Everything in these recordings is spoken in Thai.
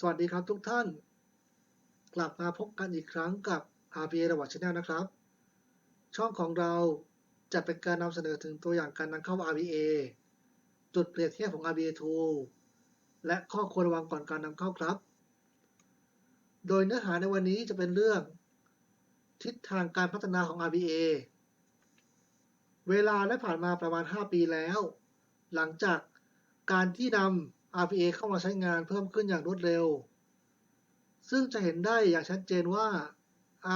สวัสดีครับทุกท่าน กลับมาพบกันอีกครั้งกับ RPA ระวัตช Channel นะครับ ช่องของเราจะเป็นการนำเสนอถึงตัวอย่างการนำเข้า RPA จุดเปรียบเทียบของ RPA Tool และข้อควรระวังก่อนการนำเข้าครับ โดยเนื้อหาในวันนี้จะเป็นเรื่อง ทิศทางการพัฒนาของ RPA เวลาได้ผ่านมาประมาณ 5 ปีแล้ว หลังจากการที่นำ RPA เข้ามาใช้งานเพิ่มขึ้นอย่างรวดเร็ว ซึ่งจะเห็นได้อย่างชัดเจนว่า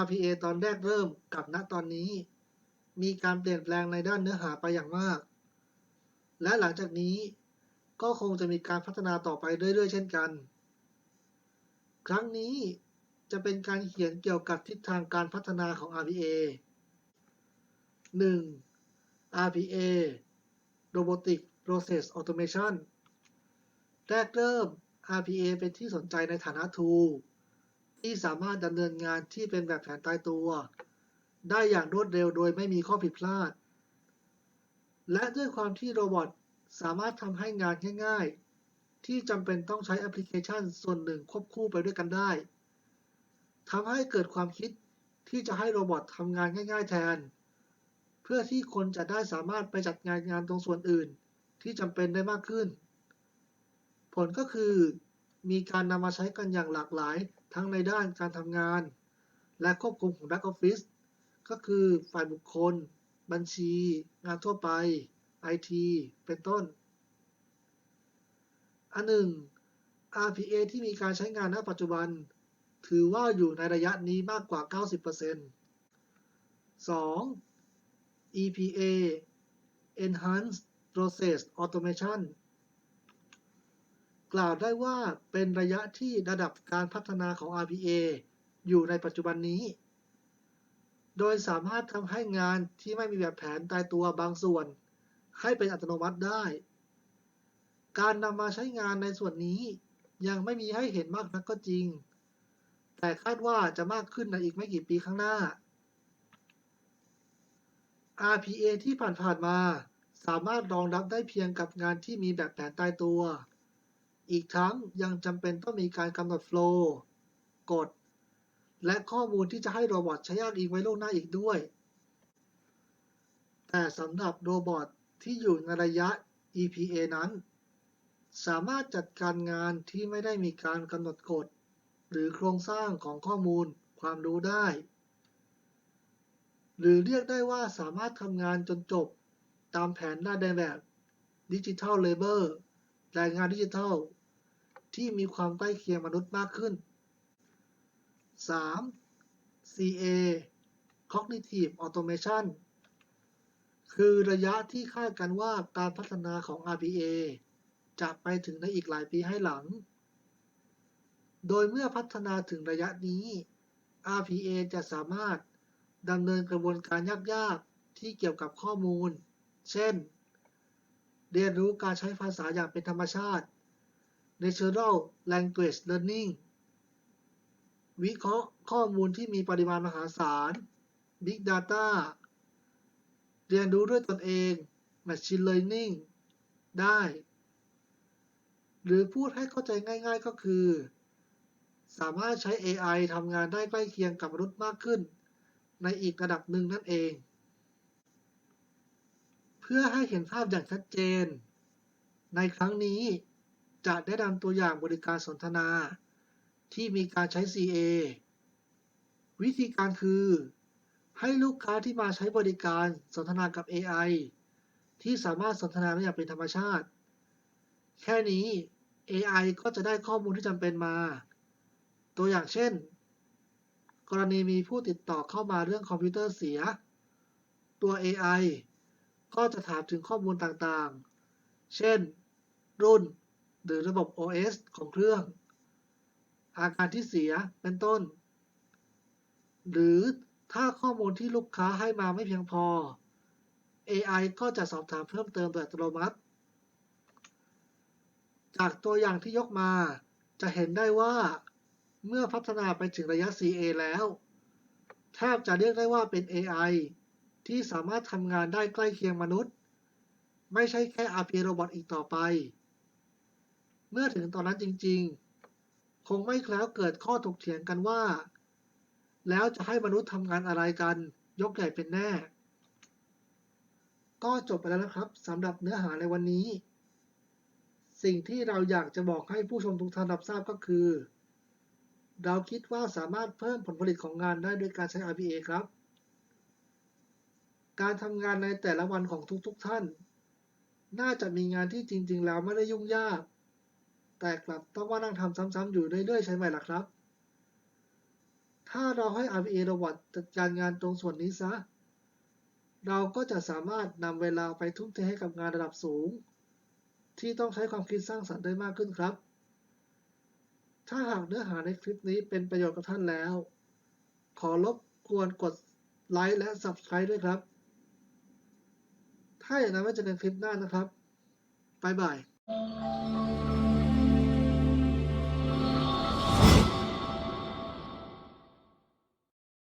RPA ตอนแรกเริ่มกับณตอนนี้ มีการเปลี่ยนแปลงในด้านเนื้อหาไปอย่างมาก และหลังจากนี้ก็คงจะมีการพัฒนาต่อไปเรื่อยๆ เช่นกัน ครั้งนี้จะเป็นการเขียนเกี่ยวกับทิศทางการพัฒนาของ RPA 1. RPA Robotic Process Automation แรกเริ่ม RPA เป็นที่สนใจในฐานะ tool ที่สามารถดำเนินงานที่เป็นแบบแผนตายตัว ได้อย่างรวดเร็วโดยไม่มีข้อผิดพลาด และด้วยความที่โรบอทสามารถทำให้งานง่าย ๆ ที่จำเป็นต้องใช้แอปพลิเคชันส่วนหนึ่งควบคู่ไปด้วยกันได้ทำให้เกิดความคิดที่จะให้โรบอททำงานง่าย ๆ แทน เพื่อที่คนจะได้สามารถไปจัดงานงานตรงส่วนอื่น ที่จำเป็นได้มากขึ้น ผลก็คือมีการนำมาใช้กันอย่างหลากหลายทั้งในด้านการทำงาน และควบคุมของ Back Office ก็คือฝ่ายบุคคล บัญชี งานทั่วไป IT เป็นต้น อันหนึ่ง RPA ที่มีการใช้งานณปัจจุบัน ถือว่าอยู่ในระยะนี้มากกว่า 90% 2. EPA Enhanced Process Automation กล่าวได้ว่าเป็นระยะที่ระดับการพัฒนาของ RPA อยู่ในปัจจุบันนี้ โดยสามารถทำให้งานที่ไม่มีแบบแผนตายตัวบางส่วน ให้เป็นอัตโนมัติได้ การนำมาใช้งานในส่วนนี้ยังไม่มีให้เห็นมากนักก็จริง แต่คาดว่าจะมากขึ้นในอีกไม่กี่ปีข้างหน้า RPA ที่ผ่านๆมาสามารถรองรับได้เพียงกับงานที่มีแบบแผนตายตัว อีกทั้งยังจำเป็นต้องมีการกำหนดโฟล์กฎ และข้อมูลที่จะให้โรบอทใช้อ้างอิงไว้ล่วงหน้าอีกด้วย แต่สำหรับโรบอทที่อยู่ในระยะ EPA นั้น สามารถจัดการงานที่ไม่ได้มีการกำหนดกฎ หรือโครงสร้างของข้อมูลความรู้ได้ หรือเรียกได้ว่าสามารถทำงานจนจบตามแผนหน้าแดงแบบดิจิทัลเลเบอร์แรงงานดิจิทัล ที่มีความใกล้เคียงมนุษย์มากขึ้น 3. CA Cognitive Automation คือระยะที่คาดกันว่าการพัฒนาของ RPA จะไปถึงในอีกหลายปีให้หลัง โดยเมื่อพัฒนาถึงระยะนี้ RPA จะสามารถดำเนินกระบวนการยากๆ ที่เกี่ยวกับข้อมูล เช่น เรียนรู้การใช้ภาษาอย่างเป็นธรรมชาติ Natural Language Learning วิเคราะห์ข้อมูลที่มีปริมาณมหาศาล Big Data เรียนรู้ด้วยตนเอง Machine Learning ได้ หรือพูดให้เข้าใจง่ายๆก็คือ สามารถใช้ AI ทำงานได้ใกล้เคียงกับมนุษย์มากขึ้น ในอีกระดับหนึ่งนั่นเอง เพื่อให้เห็นภาพอย่างชัดเจน ในครั้งนี้ จะได้นำตัวอย่างบริการสนทนา ที่มีการใช้ CA วิธีการคือ ให้ลูกค้าที่มาใช้บริการสนทนากับ AI ที่สามารถสนทนาได้อย่างเป็นธรรมชาติ แค่นี้ AI ก็จะได้ข้อมูลที่จำเป็นมา ตัวอย่างเช่น กรณีมีผู้ติดต่อเข้ามาเรื่องคอมพิวเตอร์เสีย ตัว AI ก็จะถามถึงข้อมูลต่างๆ เช่น รุ่น หรือระบบ OS ของเครื่อง อาการที่เสียเป็นต้น หรือถ้าข้อมูลที่ลูกค้าให้มาไม่เพียงพอ AI ก็จะสอบถามเพิ่มเติมโดยอัตโนมัติ จากตัวอย่างที่ยกมา จะเห็นได้ว่า เมื่อพัฒนาไปถึงระยะ CA แล้ว แทบจะเรียกได้ว่าเป็น AI ที่สามารถทำงานได้ใกล้เคียงมนุษย์ ไม่ใช่แค่ RPA Robot อีกต่อไป เมื่อถึงตอนนั้นจริง ๆ คงไม่คแล้วเกิดข้อถกเถียงกันว่า แล้วจะให้มนุษย์ทำงานอะไรกัน ยกใหญ่เป็นแน่ ก็จบไปแล้วนะครับสำหรับเนื้อหาในวันนี้ สิ่งที่เราอยากจะบอกให้ผู้ชมทุกท่านรับทราบก็คือ เราคิดว่าสามารถเพิ่มผลผลิตของงานได้ด้วยการใช้ RPA ครับ การทำงานในแต่ละวันของทุกๆทท่าน น่าจะมีงานที่จริง ๆ แล้วไม่ได้ยุ่งยาก แต่กลับต้องว่านั่งทำซ้ำๆอยู่เรื่อยๆใช่ไหมล่ะครับ ถ้าเราให้ RPA Robot จัดการงานตรงส่วนนี้ซะ เราก็จะสามารถนำเวลาไปทุ่มเทให้กับงานระดับสูง ที่ต้องใช้ความคิดสร้างสรรค์ได้มากขึ้นครับ ถ้าหากเนื้อหาในคลิปนี้เป็นประโยชน์กับท่านแล้ว ขอรบกวนกดไลค์และ Subscribe ด้วยครับ ถ้าอย่างนั้นไว้เจอกันคลิปหน้านะครับบ๊ายบาย